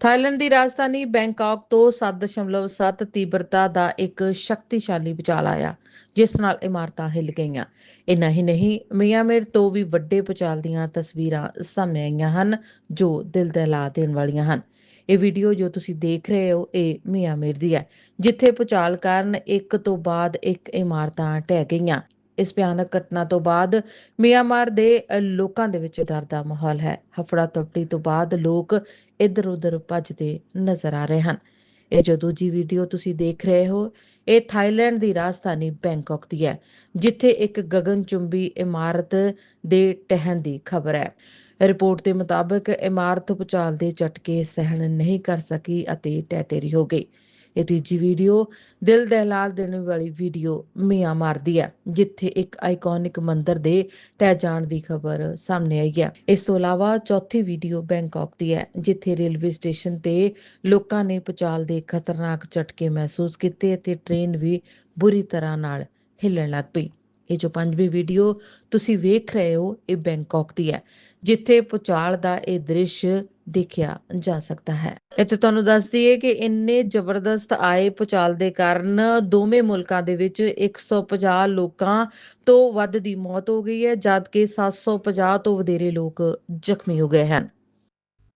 Thailand ਦੀ ਰਾਜਧਾਨੀ Bangkok ਤੋਂ 7.7 ਤੀਬਰਤਾ ਦਾ ਇੱਕ ਸ਼ਕਤੀਸ਼ਾਲੀ ਭੂਚਾਲ ਆਇਆ, ਜਿਸ ਨਾਲ ਇਮਾਰਤਾਂ ਹਿੱਲ ਗਈਆਂ। ਇੰਨਾ ਹੀ ਨਹੀਂ ਮਿਆਂਮਾਰ ਤੋਂ ਵੀ ਵੱਡੇ ਭੂਚਾਲ ਦੀਆਂ ਤਸਵੀਰਾਂ ਸਾਹਮਣੇ ਆਈਆਂ ਹਨ, ਜੋ ਦਿਲ ਦਹਿਲਾ ਦੇਣ ਵਾਲੀਆਂ ਹਨ। ਇਹ ਵੀਡੀਓ ਜੋ ਤੁਸੀਂ ਦੇਖ ਰਹੇ ਹੋ, ਇਹ ਮਿਆਂਮਾਰ ਦੀ ਹੈ, ਜਿੱਥੇ ਭੂਚਾਲ ਕਾਰਨ ਇੱਕ ਤੋਂ ਬਾਅਦ ਇੱਕ ਇਮਾਰਤਾਂ ਢਹਿ ਗਈਆਂ। ਇਸ ਭਿਆਨਕ ਘਟਨਾ ਤੋਂ ਬਾਅਦ ਮਿਆਂਮਾਰ ਦੇ ਲੋਕਾਂ ਦੇ ਵਿੱਚ ਡਰ ਦਾ ਮਾਹੌਲ ਹੈ। ਹਫੜਾ ਤਫੜੀ ਤੋਂ ਬਾਅਦ ਲੋਕ ਇੱਧਰ ਉੱਧਰ ਭੱਜਦੇ ਨਜ਼ਰ ਆ ਰਹੇ ਹਨ। ਇਹ ਜੋ ਦੂਜੀ ਵੀਡੀਓ ਤੁਸੀਂ ਦੇਖ ਰਹੇ ਹੋ, ਇਹ ਥਾਈਲੈਂਡ ਦੀ ਰਾਜਧਾਨੀ ਬੈਂਕਾਕ ਦੀ ਹੈ, ਜਿੱਥੇ ਇੱਕ ਗਗਨਚੁੰਬੀ ਇਮਾਰਤ ਦੇ ਟਹਿਣ ਦੀ ਖਬਰ ਹੈ। ਰਿਪੋਰਟ ਦੇ ਮੁਤਾਬਕ ਇਮਾਰਤ ਭੂਚਾਲ ਦੇ ਝਟਕੇ ਸਹਿਣ ਨਹੀਂ ਕਰ ਸਕੀ ਅਤੇ ਟੈਟੇਰੀ ਹੋ ਗਈ। ਇਹ ਤੀਜੀ ਵੀਡੀਓ ਦਿਲ ਦਹਿਲਾ ਦੇਣ ਵਾਲੀ ਵੀਡੀਓ ਮੀਆਂ ਮਾਰਦੀ ਹੈ, ਜਿੱਥੇ ਇੱਕ ਆਈਕੋਨਿਕ ਮੰਦਿਰ ਦੇ ਟਹਿ ਜਾਣ ਦੀ ਖਬਰ ਸਾਹਮਣੇ ਆਈ ਹੈ। ਇਸ ਤੋਂ ਇਲਾਵਾ ਚੌਥੀ ਵੀਡੀਓ ਬੈਂਕਾਕ ਦੀ ਹੈ, ਜਿੱਥੇ ਰੇਲਵੇ ਸਟੇਸ਼ਨ ਤੇ ਲੋਕਾਂ ਨੇ ਭੂਚਾਲ ਦੇ ਖਤਰਨਾਕ ਝਟਕੇ ਮਹਿਸੂਸ ਕੀਤੇ ਅਤੇ ਟ੍ਰੇਨ ਵੀ ਬੁਰੀ ਤਰ੍ਹਾਂ ਨਾਲ ਹਿੱਲਣ ਲੱਗ ਪਈ। ਇਹ ਜੋ ਪੰਜਵੀਂ ਵੀਡੀਓ ਤੁਸੀਂ ਵੇਖ ਰਹੇ ਹੋ, ਇਹ ਬੈਂਕਾਕ ਦੀ ਹੈ, ਜਿੱਥੇ ਭੂਚਾਲ ਦਾ ਇਹ ਦ੍ਰਿਸ਼ ਦੇਖਿਆ ਜਾ ਸਕਦਾ ਹੈ। ਇੱਥੇ ਤੁਹਾਨੂੰ ਦੱਸ ਦਈਏ ਕਿ ਇੰਨੇ ਜ਼ਬਰਦਸਤ ਆਏ ਭੂਚਾਲ ਦੇ ਕਾਰਨ ਦੋਵੇਂ ਮੁਲਕਾਂ ਦੇ ਵਿੱਚ 150 ਲੋਕਾਂ ਤੋਂ ਵੱਧ ਦੀ ਮੌਤ ਹੋ ਗਈ ਹੈ ਜਦਕਿ 750 ਤੋਂ ਵਧੇਰੇ ਲੋਕ ਜ਼ਖਮੀ ਹੋ ਗਏ ਹਨ।